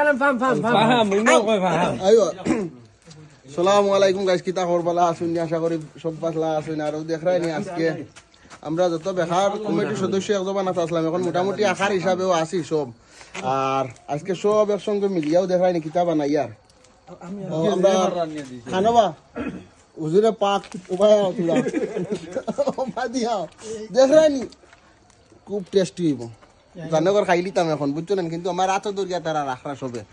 কালাম ফাম ফাম ফাম ফাহাম ইনো কই ফাহাম? আইও। সালামু আলাইকুম গাইস কিতা করবালা আসুন আশা করি সব পাতলা আসুন আর দেখাই নি আজকে। আমরা যত বেকার কমিটির সদস্য আসলাম। এখন মোটামুটি আশার হিসাবেও আছি সব। আর আজকে সব একসঙ্গে মিলিয়াও দেখাই নি কিতা বানাই আর। খানবা? হুজুরে পাক উপায় দিয়াও নি খুব টেস্টি হইব। জানগর খাই লিতাম এখন বুঝছ না? কিন্তু আমার রাত দরিয়া তারা রাখরা সবে। না।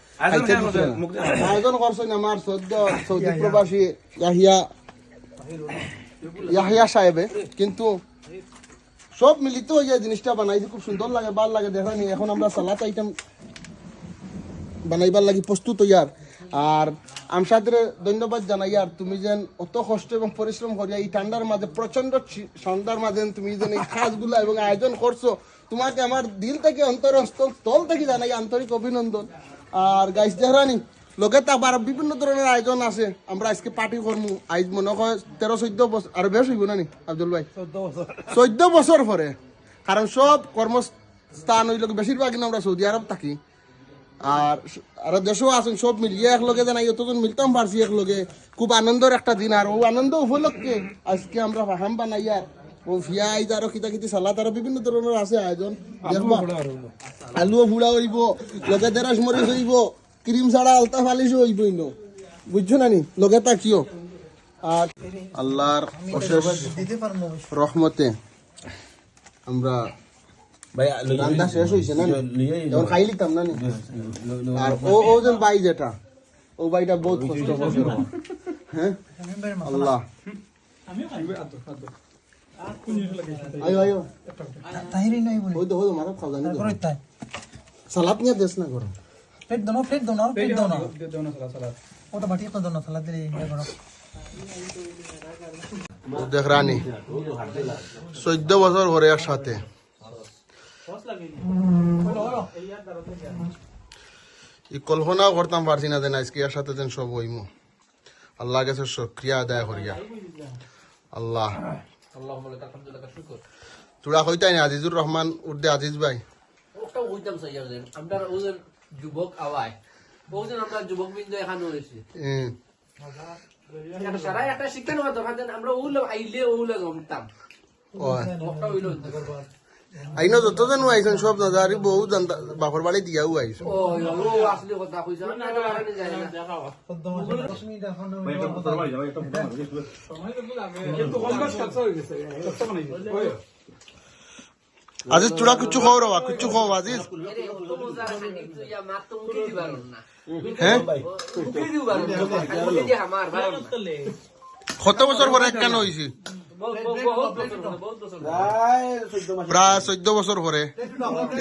আয়োজন করছেন আমার সদ্য সৌদি প্রবাসী ইয়াহিয়া। ইয়াহিয়া সাহেবে। কিন্তু সব মিলিত হয়ে যায় জিনিসটা বানাইছে খুব সুন্দর লাগে ভালো লাগে দেখানি এখন আমরা সালাত আইটেম বানাইবার লাগি প্রস্তুত হইয়ার আর। আমসাদরে ধন্যবাদ জানাই আর তুমি যেন অত কষ্ট এবং পরিশ্রম করিয়া এই ঠান্ডার মাঝে প্রচণ্ড সন্ধ্যার মাঝে তুমি যেন এই কাজগুলো এবং আয়োজন করছ তোমাকে আমার দিল থেকে অন্তর স্থল থেকে জানাই আন্তরিক অভিনন্দন। আর গাইস লোকে তা আবার বিভিন্ন ধরনের আয়োজন আছে। আমরা আজকে পার্টি করমু। আজ মনে হয় তেরো চোদ্দ বছর আর বেশ হইব না নি আব্দুল ভাই? চোদ্দ বছর। পরে। কারণ সব কর্মস্থান হইল বেশিরভাগই আমরা সৌদি আরব থাকি। আর আর দেশও আছেন সব মিলিয়ে একলগে জানাই অতজন মিলতাম পারছি একলগে খুব আনন্দের একটা দিন। আর ও আনন্দ উপলক্ষে আজকে আমরা ফাহাম বানাইয়ার ও ফিয়াইজ আরও কিতা কিতি সালাদ আরও বিভিন্ন ধরনের আছে আয়োজন। দেখবা আলুও ফুড়া হইব লগে দেরাস মরিচ হইব ক্রিম ছাড়া আলতা ফালিশ হইব ইনো। বুঝছ না নি? লগে তাকিও আর আল্লাহর অশেষ রহমতে আমরা ভাই রান্না শেষ হয়েছে না যখন খাই লিতাম না আর ও ও যে বাই যেটা ও বাইটা বহুত কষ্ট হ্যাঁ আল্লাহ। আয়ো আয়ো। তাহিরি নাই বলে ওই তো ওই তো মাথা খাও জানি তো। তারপরে তাই। সালাদ নিয়ে দেশ না করো প্লেট দাও প্লেট দাও না প্লেট দাও না ওটা বাটি একটা দাও না সালাদ দিলে ইয়ে করো। দেখ রানী চোদ্দ বছর ঘরে একসাথে। ই কল্পনাও করতাম পারছি না যেন আজকে একসাথে যেন সব হইমু। আল্লাহ কাছে সক্রিয়া আদায় করিয়া। আল্লাহ। তোরা কইতাই না আজিজুর রহমান উর্দে আজিজ ভাই। যুবক আওয়ায়। ওজন আমরা যুবক বিন্দু এখানে হয়েছে সারা একটা শিক্ষা নেওয়া দরকার আমরা ওগুলো আইলে ওগুলো জমতাম ওটা হইল আইনো যতজন আইছেন সব নাজারি বহু জানতা বাপর বাড়ি দিয়াও আইছো আজিজ তোরা কিছু খাও রবা কিছু খাও আজিজ হ্যাঁ কত বছর পরে কেন হয়েছি প্রায় চোদ্দ বছর পরে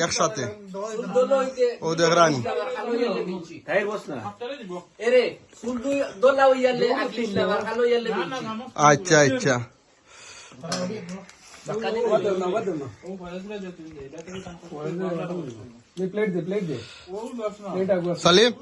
একসাথে ও দেখ রানী আমার খালো ইয়ালে মিলছি এরে সুন্দর দোলা হইয়ালে আগলিস না আমার খালো ইয়ালে মিলছি আচ্ছা আচ্ছা প্লেট দে প্লেট দে প্লেট আগুয়া সালিম